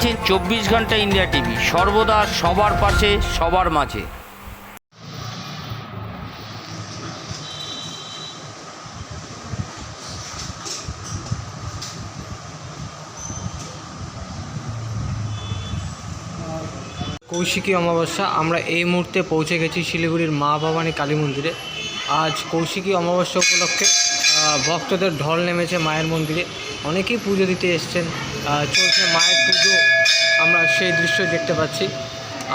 দেখছেন চব্বিশ ঘণ্টা ইন্ডিয়া টিভি। সর্বদা সবার পাশে, সবার মাঝে। কৌশিকী অমাবস্যা, আমরা এই মুহূর্তে পৌঁছে গেছি শিলিগুড়ির মা ভবানী কালী মন্দিরে। আজ কৌশিকী অমাবস্যা উপলক্ষে ভক্তদের ঢল নেমেছে মায়ের মন্দিরে। অনেকেই পুজো দিতে এসছেন। চলছে মায়ের পুজো। আমরা সেই দৃশ্য দেখতে পাচ্ছি।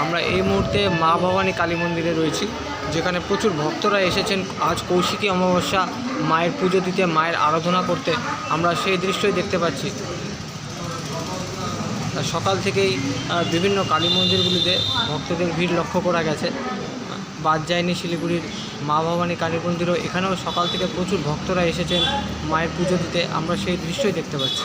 আমরা এই মুহূর্তে মা ভবানী কালী মন্দিরে রয়েছি, যেখানে প্রচুর ভক্তরা এসেছেন। আজ কৌশিকী অমাবস্যা, মায়ের পুজো দিতে, মায়ের আরাধনা করতে। আমরা সেই দৃশ্যই দেখতে পাচ্ছি। সকাল থেকেই বিভিন্ন কালী মন্দিরগুলিতে ভক্তদের ভিড় লক্ষ্য করা গেছে। বাদ যায়নি শিলিগুড়ির মা ভবানী কালী মন্দিরও। এখানেও সকাল থেকে প্রচুর ভক্তরা এসেছেন মায়ের পুজো দিতে। আমরা সেই দৃশ্যই দেখতে পাচ্ছি।